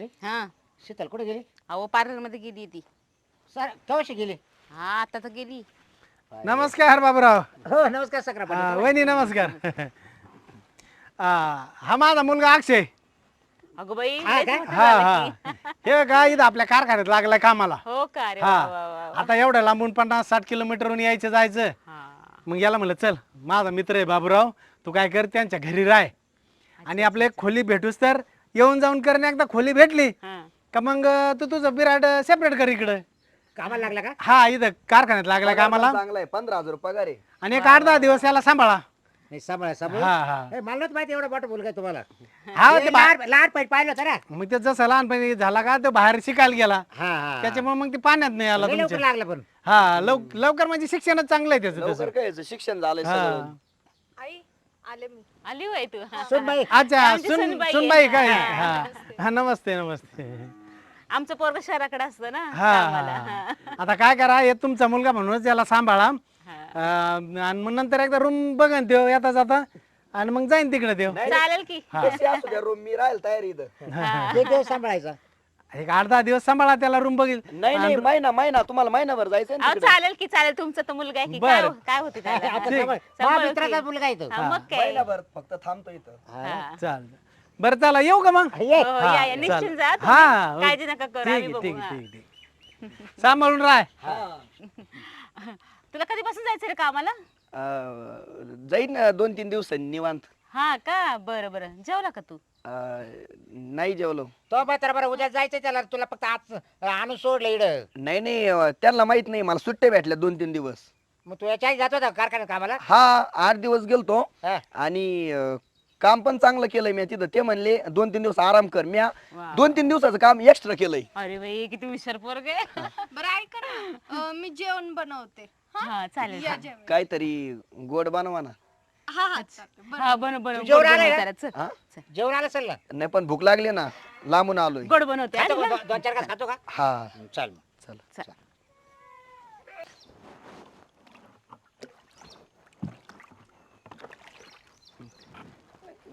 आली? हा. शीतल कुठे गेली? अहो पार्लरमध्ये गेली ती. सर केव्हाशी गेली? हा आता तर गेली. नमस्कार बाबूराव. हो नमस्कार सकरा हा, वहिनी नमस्कार. हा, हा माझा मुलगा अक्षय. अगं बाई हा लयच काय? मोठं हा झालं हा. की. हे काय इथं आपल्या कारखान्यात लागलाय कामाला. हो का? रे हा. वा, वा, वा, वा. आता एवढं लांबून पन्नास साठ किलोमीटरहून यायचं जायचं. हा. मग याला म्हणलं चल माझा मित्र आहे बाबूराव तू काय कर त्यांच्या घरी राह. आणि आपलं एक खोली भेटूस तर येऊन जाऊन करणे एकदा खोली भेटली हा. का मग तू तुझं बिराड सेपरेट कर इकडं. कामाला लागला का? हा इथं कारखान्यात लागलाय कामाला. चांगला आहे पंधरा हजार रुपये पगार आहे. आणि एक आठ दहा दिवस याला सांभाळा. नाही सांभाळा सांभाळ. हा हा. ए, मला नव्हतं माहिती एवढा मोठा मुलगा आहे तुम्हाला. हा ए, ते बा- लहान लहान पाहिजे पाहिलं होतं ना. मग ते जसं लहानपणी झाला का तो बाहेर शिकायला गेला. हा हा त्याच्यामुळे मग ते पाण्यात नाही आला लय लवकर तुमच्या. लागला पण. हा लव लवकर म्हणजे शिक्षणच चांगलं आहे त्याचं तसं. लवकर काय याचं शिक्षण झालंय सगळं. आई आले मी. आली वय तू? हा. सुनबाई. अच्छा आमची सुन सुनबाई. काय? हा. हा. हा नमस्ते नमस्ते. आमचं पोरग शहराकडे असतं ना हा कामाला. हा. आता काय करा हे तुमचा मुलगा म्हणूनच याला सांभाळा. हा. अं, आणि मग नंतर एकदा रूम बघन देव येता जाता. आणि मग जाईन तिकडे देव चालेल की. कशी असू द्या रूम मी राहील तयार इथं. एक दिवस सांभाळायचा. एक आठ दहा दिवस सांभाळा त्याला रूम बघील नाही नाही महिना महिना तुम्हाला महिनाभर जायचं ना अहो तिकडे. चालेल की चालेल तुमचा तर मुलगा आहे की बरं. काय हो- काय होते? आता हा. सांभाळ. मुलगा आहे तो हा, मग काय महिनाभर फक्त थांबतो इथं हा. चाल बरं चला येऊ का मग ये हो, या. निश्चिंत जा हा, तुम्ही. काळजी नका करू आम्ही बघू हा. ठीक. सांभाळून राह तुला कधीपासून जायचं रे कामाला अं, जाईन दोन तीन दिवसांनी निवांत हा का? बरं बरं. जेवला का तू? अं, नाही जेवलो. तो मात्र बरं उद्या जायचं त्याला. तुला फक्त आज आणून सोडलं इड. नाही नाही अं, त्यांना माहीत नाही. मला सुट्ट्या भेटल्या दोन तीन दिवस. मग तू याच्या आधी जात होता कारखान्यात कामाला? हा आठ दिवस गेलतो. हा. आणि अं, काम पण चांगलं केलंय मी तिथं. ते म्हणले दोन तीन दिवस आराम कर. मी वा. दोन तीन दिवसाचं काम एक्स्ट्रा केलंय. अरे बाई किती विचार पोरग बरं ऐका ना. अं, मी जेवण बनवते. हा? हा चालेल या चालेल. जेवण काहीतरी गोड बनवा ना. हा हा. बरं. हा तू जेवण गोड आलाय चल. हा? चल. जेवण आलं असेल ना? नाही पण भूक लागली ना. लांबून आलोय. गोड बनवते? दो- दोन चार घास खातो का? हा. चल चल. चल.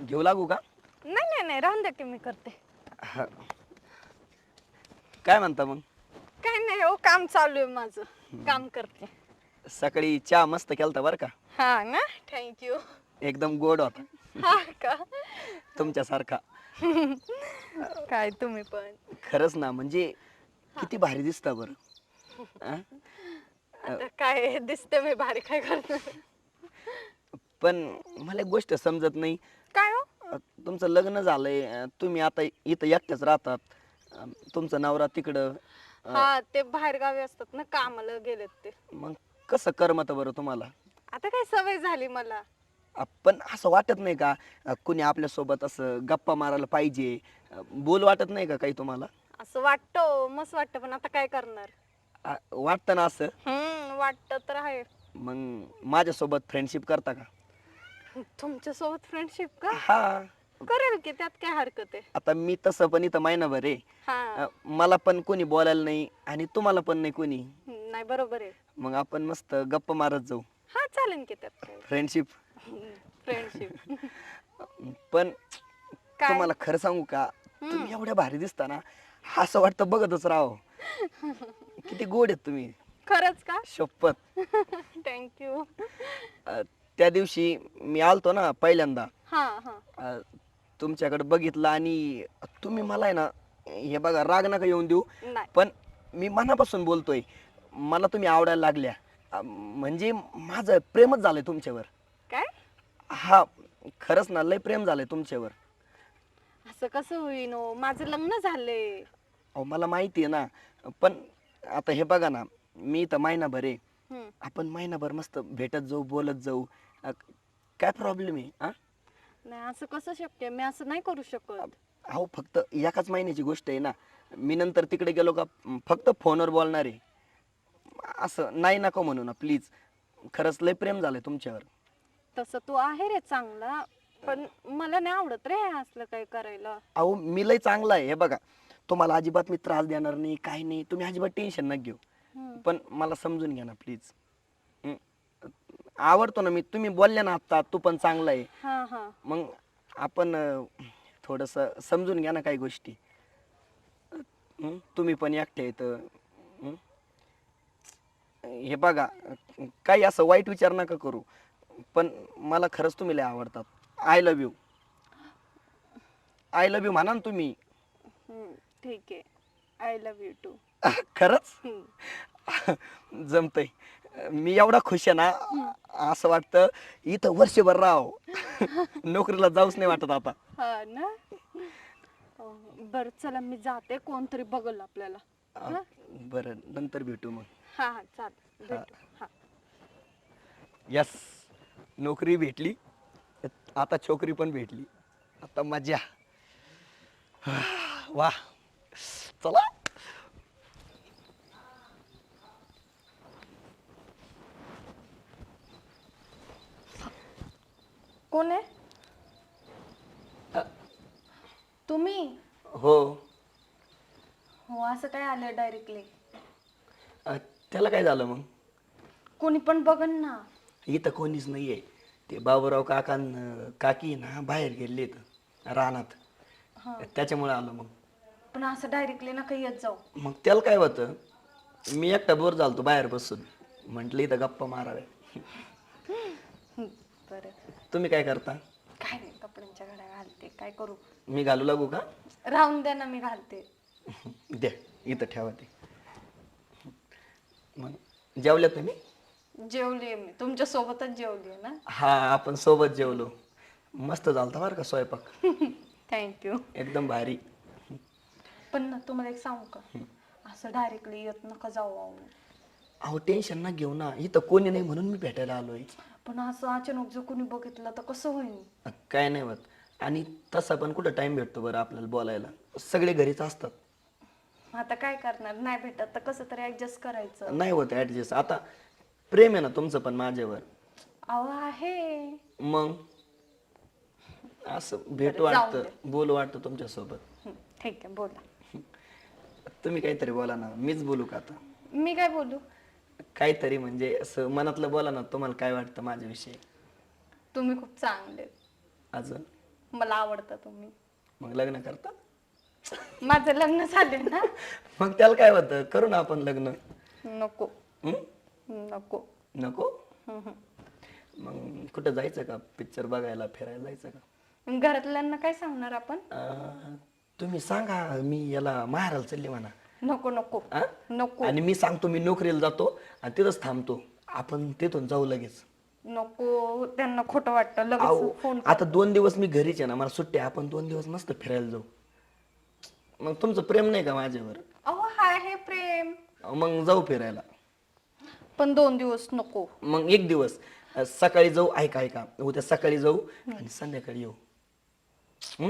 घेऊ लागू का? नाही नाही नाही. राहून द्या की मी करते. हा. काय म्हणता मग? काय नाही हो काम चालू आहे माझं. काम करते. सकाळी चहा मस्त केलता बरं का? हा ना? थँक्यू एकदम गोड होता. हा का? तुमच्यासारखा. काय तुम्ही पण. खरंच ना म्हणजे किती भारी दिसता बरं. हा? आता काय दिसते मी भारी काय करते पण मला एक गोष्ट समजत नाही. काय हो? अ, तुमचं लग्न झालंय अ, तुम्ही आता इथं एकट्याच राहतात. अ, तुमचा नवरा तिकडं हा ते बाहेर गावी असतात ना कामाला गेलेत ते. मग कसं करमत बरं तुम्हाला? आता काय सवय झाली मला? अ, पण असं वाटत नाही का अ, कुणी आपल्यासोबत असं गप्पा मारायला पाहिजे? अ, बोल वाटत नाही का काही तुम्हाला? असं वाटतं मस्त वाटतं पण आता काय करणार? अ, वाटतं ना असं? हम्म वाटतं तर आहे. मग माझ्यासोबत फ्रेंडशिप करता का? तुमच्यासोबत फ्रेंडशिप का? हा. करेल की त्यात काय हरकत आहे? आता मी तसं पण इथं महिनाभर आहे. हा. अ, मला पण कोणी बोलायला नाही आणि तुम्हाला पण नाही कोणी. नाही बरोबर आहे. मग आपण मस्त गप्पा मारत जाऊ. हा चालेल की त्यात काय फ्रेंडशिप फ्रेंडशिप पण काय? तुम्हाला खरं सांगू का? तुम्ही एवढ्या भारी दिसता ना असं वाटतं बघतच राहो किती गोड आहेत तुम्ही. खरंच का? शपथ. थँक्यू अ, त्या दिवशी मी आलतो ना पहिल्यांदा. हा हा. अ, तुमच्याकडे बघितलं आणि तुम्ही मला आहे ना हे बघा राग नका येऊन देऊ. नाही. पण मी मनापासून बोलतोय मला तुम्ही आवडायला लागल्या. अ, म्हणजे माझं प्रेमच झालंय तुमच्यावर. काय? हा खरंच ना लय प्रेम झालंय तुमच्यावर. असं कसं होईन हो? माझं लग्न झालंय. अहो मला माहिती आहे ना पण आता हे बघा ना मी तर महिनाभर आहे. हम्म. आपण महिनाभर मस्त भेटत जाऊ बोलत जाऊ. अ, काय प्रॉब्लेम आहे हा नाही असं कसं शक्य? मी असं नाही करू शकत. अहो फक्त एकाच महिन्याची गोष्ट आहे ना. मी नंतर तिकडे गेलो का फक्त फोनवर बोलणार आहे. असं नाही नका म्हणू ना प्लीज खरंच लय प्रेम झालंय तुमच्यावर. तसं तू आहे रे चांगला पण मला नाही आवडत रे हे असलं काही करायला. अहो मी लय चांगला आहे. हे बघा तुम्हाला अजिबात मी त्रास देणार नाही काही नाही. तुम्ही अजिबात टेन्शन नका घेऊ. हम्म. पण मला समजून घ्या ना प्लीज आवडतो ना मी. तुम्ही बोलल्या ना आता तू पण चांगला आहे. हा हा. मग आपण थोडस समजून घ्या ना काही गोष्टी. हं? तुम्ही पण एकटे येतं हे बघा काही असं वाईट विचार नका करू पण मला खरंच तुम्ही लय आवडतात. I love you I love you म्हणा ना तुम्ही. हम्म, ठीक आहे. आय लव्ह यू टू खरंच? जमतय. मी एवढा खुश आहे ना असं वाटतं इथं वर्षभर राव. नोकरीला जाऊच नाही वाटत आता. हा ना? बर चला मी जाते. कोणतरी बघल आपल्याला. अं, बरं नंतर भेटू मग. हा हा चालेल. हा यस. नोकरी भेटली. आता छोकरी पण भेटली. आता मजा. वा. चला. कोण आहे? तुम्ही? हो. हो असं काय आलं डायरेक्टली त्याला काय झालं मग? कोणी पण बघन ना. इथं कोणीच नाहीये. ते बाबूराव काका न काकी ना बाहेर गेलेत रानात. त्याच्यामुळे आलो मग. पण असं डायरेक्टली नका येत जाऊ. मग त्याला काय होतं? मी एकटा बोर झालतो बाहेर बसून. म्हटलं इथं गप्पा माराव्या बरं. तुम्ही काय करता? काय नाही कपड्यांच्या घड्या घालते. काय करू? मी घालू लागू का? राहून द्या ना मी घालते. द्या इथं ठेवा ते. मग जेवल्या तुम्ही? जेवली मी. तुमच्या सोबतच जेवली ना? हा आपण सोबत जेवलो. मस्त झालता बरं का स्वयंपाक. थँक्यू एकदम भारी. पण ना तुम्हाला एक सांगू का? असं डायरेक्टली येत नका जाऊ अहो. अहो टेन्शन ना घेऊ ना. इथं कोणी नाही म्हणून मी भेटायला आलोय. पण असं अचानक जर कोणी बघितलं तर कसं होईल काय नाही होत. आणि तसा पण कुठं टाइम भेटतो बरं आपल्याला बोलायला. सगळे घरीच असतात. आता काय करणार? नाही भेटत तर कसं तरी ऍडजस्ट करायचं. नाही होत ऍडजस्ट आता प्रेम आहे ना तुमचं पण माझ्यावर. अहो आहे. मग? असं भेट वाटतं बोलू वाटतं तुमच्यासोबत. हं, ठीक आहे बोला. तुम्ही काहीतरी बोला ना मीच बोलू का आता? मी काय बोलू? काहीतरी म्हणजे असं मनातलं बोला ना तुम्हाला काय वाटतं माझ्याविषयी? तुम्ही खूप चांगले. अजून? मला आवडता तुम्ही. मग लग्न करता? माझं लग्न झाले ना? मग त्याला काय होतं? करू ना आपण लग्न. नको. हं? नको. नको. मग कुठं जायचं का? पिक्चर बघायला फिरायला जायचं का? घरातल्यांना काय सांगणार आपण? अं, तुम्ही सांगा मी याला माहेराला चालले म्हणा. नको नको? नको. आणि मी सांगतो मी नोकरीला जातो आणि तिथंच थांबतो. आपण तिथून जाऊ लगेच. नको. त्यांना खोटं वाटतं. फोन आता दोन दिवस मी घरीच आहे ना मला सुट्टी आहे. आपण दोन दिवस मस्त फिरायला जाऊ. मग तुमचं प्रेम नाही का माझ्यावर? अहो हाय हे प्रेम. मग जाऊ फिरायला. पण दोन दिवस नको. मग एक दिवस. अं, सकाळी जाऊ ऐका ऐका. उद्या सकाळी जाऊ आणि संध्याकाळी येऊ. हं?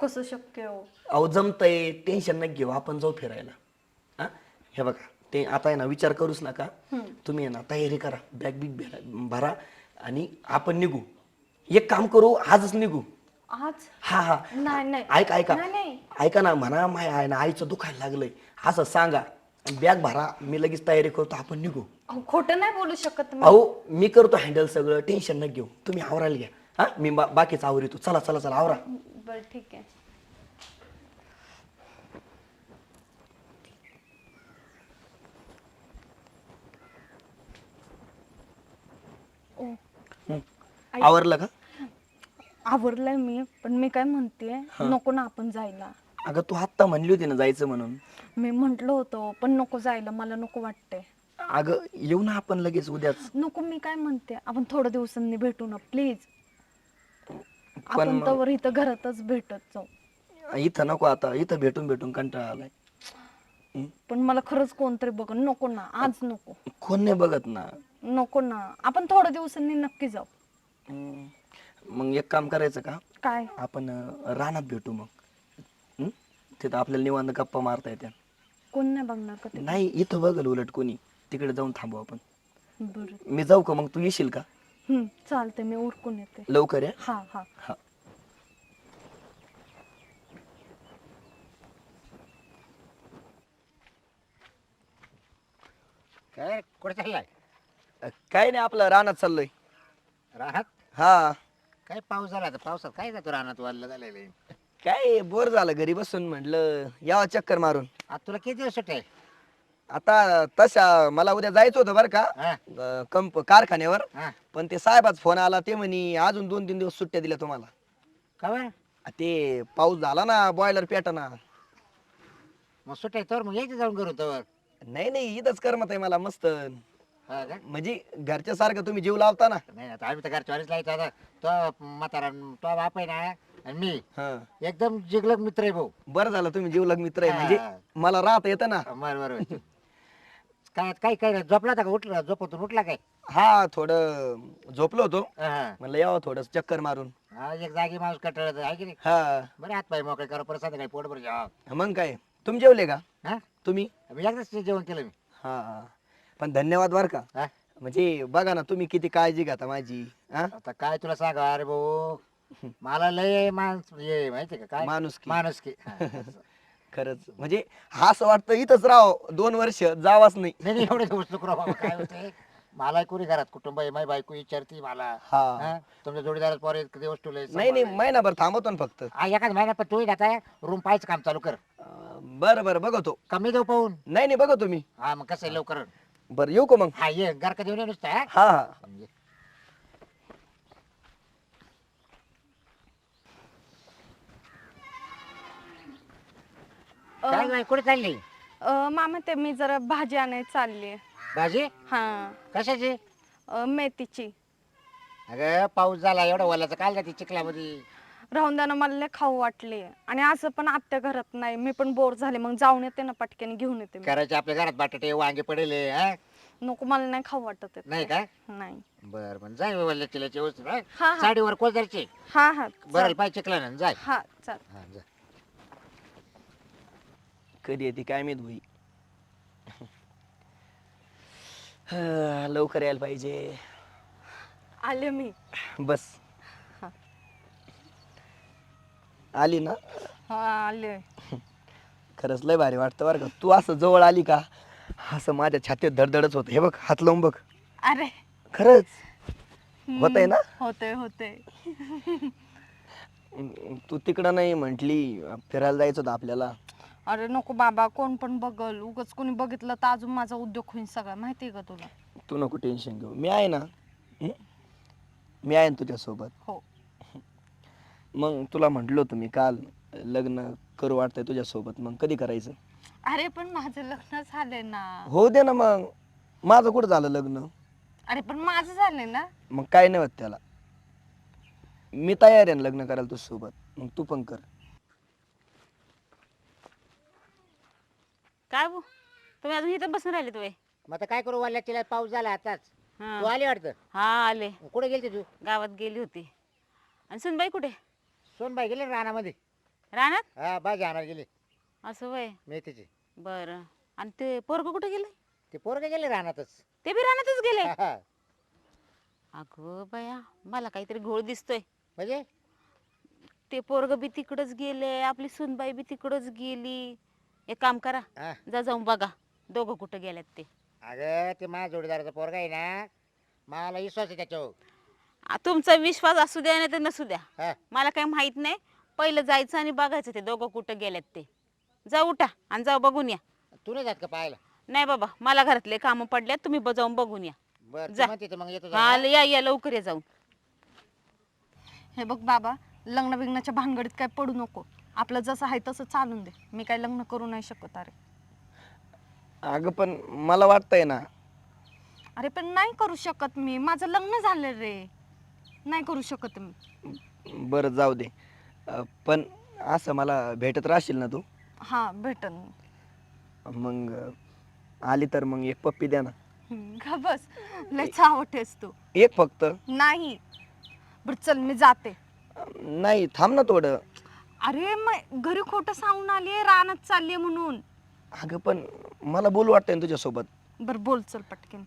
कसं शक्य हो? अहो जमतंय टेन्शन नाही घेऊ. आपण जाऊ फिरायला. हा? हे बघा ते आता आहे ना विचार करूच नका. तुम्ही आहे ना तयारी करा. बॅग बिग भरा भरा आणि आपण निघू. एक काम करू आजच निघू. आज? हा हा. नाही नाही. ऐका ऐका. नाही, नाही. ऐका ना म्हणा माय आहे ना आईचं दुखायला लागलंय. असं सांगा. बॅग भरा. मी लगेच तयारी करतो आपण निघू. अहो, खोटं नाही बोलू शकत मी. अहो मी करतो हँडल सगळं. टेन्शन न घेऊ. तुम्ही आवरायला घ्या. हा? मी बा- बाकीचं आवरितो. चला चला चला आवरा. बरं ठीक आहे. ओ, आवरलं का? आवरलंय मी पण मी काय म्हणते नको ना आपण जायला. अगं तू आत्ता म्हणली होती ना जायचं म्हणून. मी म्हंटल होतं पण नको जायला मला नको वाटतंय. अगं येऊ ना आपण लगेच उद्याच. नको मी काय म्हणते आपण थोड्या दिवसांनी भेटू ना प्लीज. पण आपण मग- तर इथं घरातच भेटत जाऊ. इथं नको आता इथं भेटून भेटून कंटाळा आलाय. पण मला खरंच कोणतरी बघ नको ना आज नको. कोण नाही बघत ना? नको ना आपण थोड्या दिवसांनी नक्की जाऊ. हम्म. मग एक काम करायचं का? काय? आपण अं, रानात भेटू मग. हम्म? तिथं आपल्याला निवांत गप्पा मारता येत्या. कोण नाही बघणार का ते नाही इथं बघल उलट कोणी. तिकडे जाऊन थांबू आपण. बरं. मी जाऊ का मग? तू येशील का? हम्म चालते मी उरकून येते. लवकर या. हा हा. हा. काय कुठे चाललाय? अं, काय नाही आपलं रानात चाललोय. राहत हा. काय पाऊस झाला तर पावसात काय जातो रानात वाढलं झालेलं? काय बोर झालं घरी बसून म्हटलं यावं चक्कर मारून. आता तुला किती दिवस सुट्टी आहे? आता तशा मला उद्या जायचं होतं बरं का हा, अं, कंप कारखान्यावर. हा. पण ते साहेबाच फोन आला ते म्हणे अजून दोन तीन दिवस सुट्ट्या दिल्या तुम्हाला. का बरं? आ, ते पाऊस झाला ना बॉयलर पेटाना. मग सुट्टी आहे तर मग यायचं जाऊन करू तर नाही नाही इथंच करमत आहे मला मस्त. हा का? म्हणजे घरच्या सारखं तुम्ही जीव लावता ना? नाही आता आम्ही तर वारीच लायचं आता. तो म्हातारा तो बाप आहे ना आणि मी. हा. एकदम जिगलग मित्र आहे भाऊ. बरं झालं तुम्ही जीवलग मित्र आहे. म्हणजे. मला राहता येतं ना? बरं बरं काय काय काय झोपला होता का? उठला झोपतून उठला काय? हा थोडं झोपलो होतो. हा. म्हणलं यावं थोडं चक्कर मारून. हा, एक जागी माणूस कटाळत आहे की नाही? हा. बरे हात पाय मोकळे करा परत संध्याकाळी पोट भर जेवा. मग काय? तुम्ही जेवले का? हा? तुम्ही? मी एकदाच जेवण केलं मी. हा. पण धन्यवाद बर का. हा? म्हणजे बघा ना तुम्ही किती काळजी घेता माझी हा? आता काय तुला सांगा अरे भाऊ मला लय माणस ये माहिती का काय? माणुसकी. माणूस की खरंच. म्हणजे हा असं वाटतं इथंच राह दोन वर्ष जावाच नाही. नाही एवढे दिवस नको राहू बाबा काय होते मला कोणी घरात कुटुंब आहे माझी बायको विचारती मला. हा. हा? तुमच्या जोडीदारात पोर इतके दिवस ठेवले नाही नाही महिनाभर थांबवतो ना फक्त. हा एखाद महिना पण तू आता रूम पाहायचं काम चालू कर. अं, बरं बरं बघतो. कमी देऊ पाहून. नाही नाही बघतो मी. हा मग कसं आहे लवकर. बरं येऊ का मग? हा ये घर का देऊन ये नुसतं हा? हा हा. ये. अ, काय बाई, कुठे चालली? अ, मामा ते मी जरा भाजी आणायला चालली भाजी? हा. कशाची? अ, मेथीची. अगं पाऊस झाला एवढा ओलाचा काल जाते चिखलामध्ये. राहून द्या ना मला लय खाऊ वाटली. आणि असं पण आत्या घरात नाही. मी पण बोर झाले. मग जाऊन येते ना पटक्याने घेऊन येते मी. करायचे आपल्या घरात बटाटे वांगे पडेले हा? नको मला नाही खाऊ वाटत आहे. नाही का? नाही. बर बर. जाय वल्ल्या व्यवस्थित हा? हा, हा. साडीवर कोजारची. हा हा. बरं चाल. पाय चिखला ना जाय. हा चाल. हा जा. कधी येते काय माहीत भाई लवकर यायला पाहिजे. आले मी. बस. आली ना? हा आले खरंच लय भारी वाटतं बरं का. तू असं जवळ आली का? असं माझ्या छातीत धडधडच होत. हे बघ हात लावून बघ. अरे. खरंच. होतंय ना? होते होते अं, तू तिकडं नाही म्हंटली फिरायला जायचं होतं आपल्याला. अरे नको बाबा कोण पण बघल. उगाच कोणी बघितलं तर अजून माझा उद्योग होईल सगळा. माहितीये का तुला? तू नको टेन्शन घेऊ. मी आहे ना? हं? मी आहे ना तुझ्यासोबत? हो. मग तुला म्हटलं होतं मी काल लग्न करू वाटतंय तुझ्यासोबत मग कधी करायचं? अरे पण माझं लग्न झालंय ना. हो दे ना मग. माझं कुठं झालं लग्न? अरे पण माझं झालंय ना. मग काय नाही होत त्याला. मी तयार आहे ना लग्न करायला तुझ्यासोबत. मग तू पण कर. काय भाऊ? तुम्ही अजून इथं बसून राहिले तुम्ही मग आता काय करू वल्ल्या चिल्यात पाऊस झाला आताच. तू आली वाटतं? हा आले. कुठे गेलती तू? गावात गेली होती. आणि सुनबाई कुठे? सोनबाई गेले ना रानामध्ये. रानात? हा भाजी आणायला गेली. असं वय? मेथीची. बरं. आणि ते पोरग कुठे गेले? ते पोरगे गेले रानातच. ते बी रानातच गेले? हा, हा. अगं बया मला काहीतरी घोळ दिसतोय. म्हणजे? ते पोरग बी तिकडच गेले आपली सुनबाई बी तिकडच गेली. एक काम करा हा. जा जाऊन बघा दोघं कुठं गेल्यात ते. अगं ते माझ्या जोडीदाराचा पोरगा आहे ना मला विश्वास आहे त्याच्यावर. आ, तुमचा विश्वास असू द्या नाही तर नसू द्या. हा. मला काही माहीत नाही. पहिलं जायचं आणि बघायचं ते दोघं कुठं गेल्यात ते. जा उठा आणि जाऊ बघून या. तू नाही जात का पाहायला? नाही बाबा मला घरातले कामं पडल्यात तुम्ही ब- जाऊन बघून या. बरं जा. तू म्हणते तर मग येतो हा जाऊन, या या लवकर या जाऊन. हे बघ बाबा लग्न बिग्नाच्या भानगडीत काय पडू नको. आपलं जसं आहे तसं चालून दे. मी काय लग्न करू नाही शकत अरे. अगं पण मला वाटतंय ना. अरे पण नाही करू शकत मी. माझं लग्न झालं रे. नाही करू शकत मी. बरं जाऊ दे. अं, पण असं मला भेटत राहशील ना तू? हा भेटन. मग अं, आली तर मग एक पप्पी द्या ना. बस? लय चावटेस तू. एक फक्त? नाही. बर चल मी जाते. नाही थांब ना थोडं. अरे मग घरी खोटं सांगून आली रानात चालली म्हणून. अगं पण मला बोलू वाटतंय ना तुझ्यासोबत. बर बोल चल पटकन.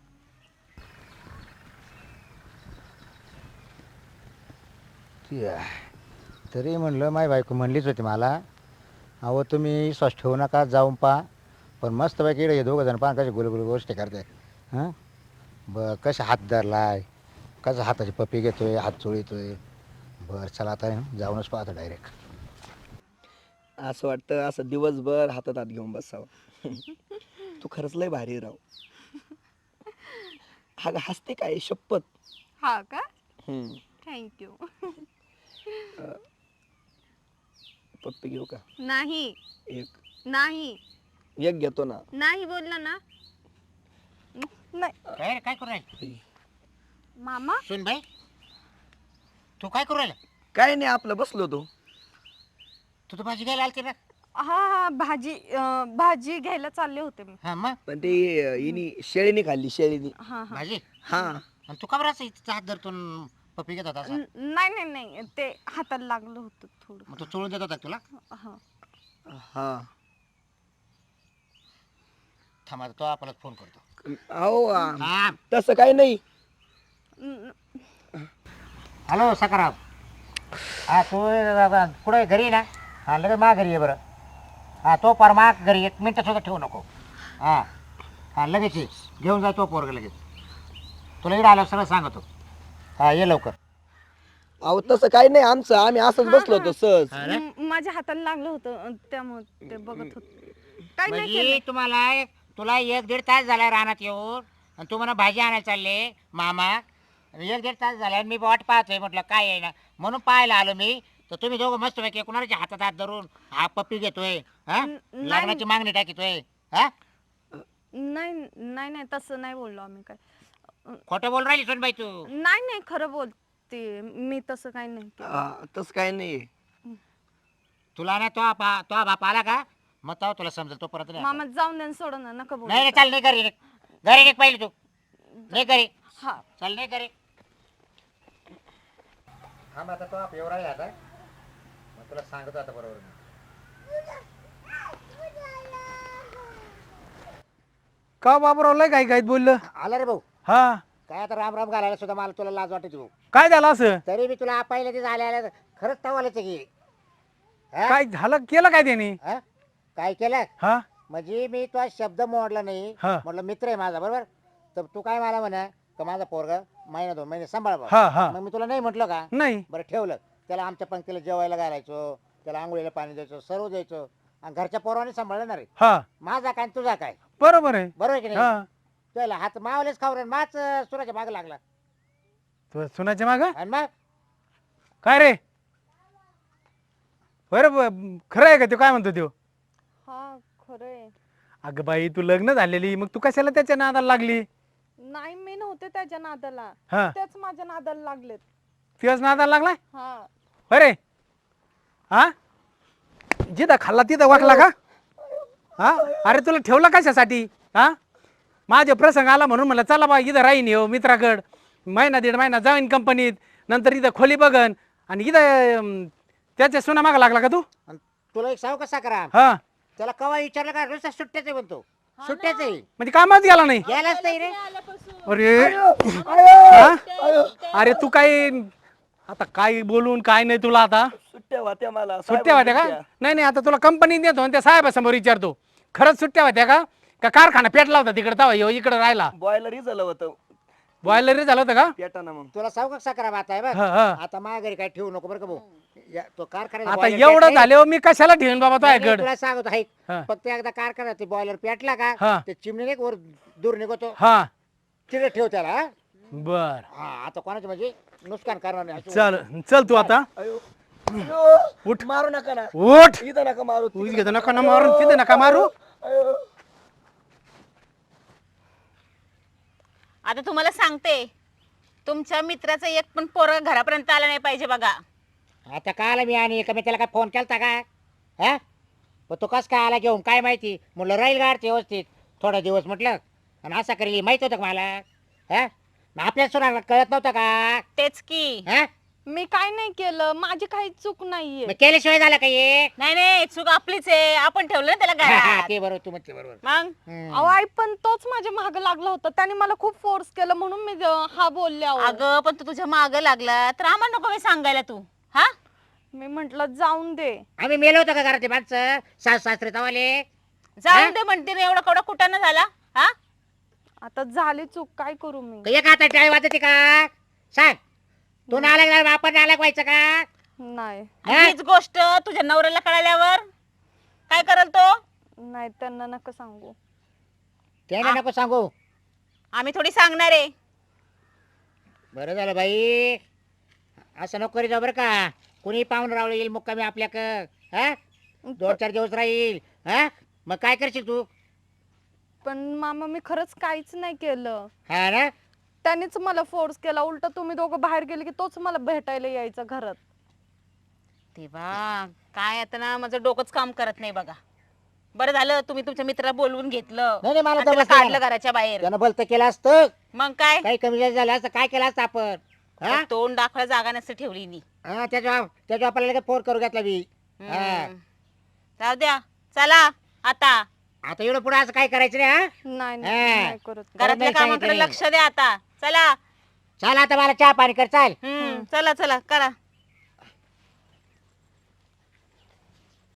ती आहे. तरी म्हणलं माझी बायको म्हणलीच होती मला अहो तुम्ही विश्वास ठेवू नका जाऊन पहा. पण मस्त पैकी इकडे हे दोघं जण पहा कसे गुलगुल गोष्टी करते हां? बर कसे हात धरलाय कसं हाताची पप्पी घेतोय हात चोळीतोय. बरं चला आता जाऊनच पाहतो डायरेक्ट असं वाटतं असं दिवसभर हातात हात घेऊन बसावं. तू खरंच लय भारी राव. हा हसते काय शपथ. हा का? हम्म. थँक्यू पप्पी घेऊ का? नाही. एक. नाही. एक घेतो ना. नाही बोलला ना. नाही. काय रे, काय करू राहील? मामा? सुन भाई तू काय करू राहिला? काय नाही आपलं बसलो तो तू तर भाजी घ्यायला आलती ना? हा हा भाजी अं, भाजी घ्यायला चालले होते मी. हा मग? पण ते अं, हिनी शेळीने खाल्ली शेळीनी. हा हा. भाजी? हा. आणि तू का बरं असं इथं हात धरतो न पप्पी घेत होता असा? न- नाही नाही नाही. ते हाताला लागलं होतं थोडं. मग तो चोळून देत होता का तुला हा. हा. थांबा तो आपल्याला फोन करतो. अहो आ, थांब. तसं काय नाही. न- हॅलो सकाराम हा तू कुठे घरी आहे ना? हा लगेच मा घरी आहे बरं. हा तो पर मा घरी एक मिनटं सुद्धा ठेवू नको. हा. हा लगेच ये. घेऊन जा तो पोरग लगेच. तुला इकडे आलं सगळं सांगतो. हा ये लवकर. अहो तसं काय नाही आमचं आम्ही असंच बसलो होतो सहज. म- माझ्या हाताला लागलं होतं त्यामुळे ते बघत होत. काय नाही म्हणजे केलं. तुम्हाला तुला एक दीड तास झाला रानात येऊन आणि तू म्हणा भाजी आणायला चालले मामा. आणि एक दीड तास झाला आणि मी वाट पाहतोय म्हटलं काय आहे ना? म्हणून पाहायला आलो मी. तर तुम्ही दोघं मस्त पैकी कुणाच्या हातात हात धरून हा पप्पी घेतोय हा? न- नाही. लग्नाची मागणी टाकीतोय हा? नाही नाही नाही तसं नाही बोललो आम्ही काय. खोटं बोल राहिली सोनबाई तू? नाही नाही खरं बोलते. मी तसं काही नाही केलं. हा, तसं काय नाही तुला ना तो बा तो बाप आला का? मग तेव्हा तुला समजेल तोपर्यंत नाही मामा जाऊन दे सोड ना नका बोलू. नाही नाही, चाल नाही घरी घरी निघ पाहिजे तू. नाही घरी. हा. चल नाही घरी. हा मग आता तो आप एवढा आता. मग तुला सांगतो आता बरोबर का बाबराव लय काय काय बोललं? आला रे भाऊ. हा. काय आता राम राम घालायला सुद्धा मला तुला लाज वाटते भाऊ. काय झालं असं? तरी मी तुला पाहिलं ते झाले आल्या खरंच तवालाच की. हा? काय झालं? केलं काय त्यांनी? हा? काय केलं? हा? म्हणजे मी तो शब्द मोडला नाही. हा. म्हटलं मित्र आहे माझा बरोबर? तर तू काय मला म्हणा का माझा पोरगा महिना दोन महिने सांभाळ बा. हा हा. मग मी तुला नाही म्हटलं का? नाही. बरं ठेवलं. त्याला आमच्या पंक्तीला जेवायला घालायचो त्याला आंघोळीला पाणी द्यायचो सर्व द्यायचो. आणि घरच्या पोराने सांभाळलं ना रे हा. माझा काय आणि तुझा काय? बरोबर आहे. बरोबर आहे की नाही? हा. त्याला हात मावलेच खावर माच सुराच्या माग लागला. तू सुनाच्या माग? आणि मग? काय रे? बरं खरं आहे का ते? काय म्हणतो तो? हा खरंय अगं बाई तू लग्न झालेली मग तू कशाला त्याच्या नादाला लागली? नाही मी नव्हते त्याच्या नादाला. हा. तेच माझ्या नादाला लागलेत. तुझ्याच नादाला लागलाय? हा. अरे! हा? जिथं खाल्ला तिथं वाटला का? हा? अरे तुला ठेवला कशासाठी? हा? माझे प्रसंग आला म्हणून म्हणलं चला बा इथं राहीन येऊ मित्राकड. महिना दीड महिना जाईन कंपनीत नंतर इथं खोली बघन. आणि इथं त्याच्या सुना मागा लागला का तू? तुला एक सांगू कसा करा हा. त्याला कवा विचारलं का? नुसता सुट्ट्याच आहे म्हणतो. सुट्ट्याच आहे. म्हणजे कामात गेला नाही? गेलाच नाही रे. अरे. हा? अरे तू काय आता काय बोलून काय नाही तुला आता? सुट्ट्या होत्या मला सुट्ट्या होत्या का? नाही नाही आता तुला कंपनीत देतो आणि त्या साहेबासमोर विचारतो. खरंच सुट्ट्या होत्या का? का कारखाना पेटला होता तिकडे तवा ह्यो इकडे राहिला. बॉयलर झालं होतं. बॉयलर झालं होतं का? पेटाना मग. तुला सांगू कसा करा आता आहे बघ? हा, हा. आता माझ्या घरी काय ठेवू नको बरं का भाऊ. या- तो कारखान्याचा आता एवढं. झाल्यावर मी कशाला ठेवून बाबा तो ऐकड तुला सांगतो ऐक. हा. फक्त एकदा कारखाना ते बॉयलर पेटला हा. का ते चिमणी नाही का वर दूर निघतो? हा. तिथे ठेव त्याला हा? बर. हा आता कोणाचं म्हणजे नुकसान करणार नाही. असं चल चल तू आता. अयो. उठ. मारू नका ना. उठ. इथं नका मारू तू घेतो नका ना मारून तिथे नका मारू. आता तुम्हाला सांगते तुमच्या मित्राचा एक पण पोरग घरापर्यंत आला नाही पाहिजे बघा. आता काय आला मी आणि का मी त्याला काय फोन केलता का? हा? पण तो कस काय आला घेऊन काय माहिती? म्हणलं राहील गाड व्यवस्थित? थोडा दिवस म्हटलं आणि असा करेल माहीत होतं का मला? हा? मग आपल्या सुनाला कळत नव्हतं का? तेच की. हा? मी काय नाही केलं माझी काही चूक नाहीये. मग केल्याशिवाय झालं का ये नाही नाही चूक आपलीच आहे. आपण ठेवलं ना त्याला घरात. ते बरोबर तू म्हणते बरोबर. मग? हम्म. अहो आई पण तोच माझ्या माग लागला होता. त्याने मला खूप फोर्स केलं म्हणून मी अं, हा बोलले अहो. अगं पण तू तुझ्या माग लागला. तर आम्हाला नको काय सांगायला तू. हा? मी म्हंटल जाऊन दे. आम्ही मेलो होतो का घरातले माणसं सास सासरे तवाले? हा? जाऊन दे म्हणते ना एवढा केवढा कुठं झाला. हा? आता झाली चूक काय करू मी? एक हातात टाळी वाजते का? सांग. तू नालायक आपण नालायक व्हायचं का? नाही. हा? हीच गोष्ट तुझ्या नवऱ्याला कळाल्यावर? काय करल तो? नाही त्यांना नका सांगू. त्याने नको सांगू. आम्ही थोडी सांगणार आहे. बरं झालं बाई. असं नको करीत जाऊ बरं का. कुणी पाहून रावलं येईल मुक्कामी आपल्याक हा? दोन चार दिवस राहील. हा? मग काय करशील तू? पण मामा मी खरंच काहीच नाही केलं. हा ना? त्यांनीच मला फोर्स केला. उलट तुम्ही दोघं बाहेर गेले की तोच मला भेटायला यायचा घरात. तेव्हा काय आता ना माझं डोकंच काम करत नाही बघा. बरं झालं तुम्ही तुमच्या मित्राला बोलवून घेतलं. नाही, नाही, मला आणि त्याला जमत नाही काढलं. घराच्या बाहेर. त्यानं भलतं केलं असतं. मग काय? काही कमी जास्त झालं असतं काय केलं असतं आपण? हा? तोंड दाखवायला जागा नसते ठेवली नी. हा त्याच्या त्याच्या आपल्याला फोन करू घेतला मी. हा. हम्म. जाऊ द्या. चला आता. आता एवढं पुढे असं काय करायचं नाही हा? नाही नाही हा. नाही करत. घरातल्या नाही कामाकडे सांगितलं. लक्ष द्या आता. चला. चाल आता मला चहा पाणी कर चाल. हम्म चला चला करा.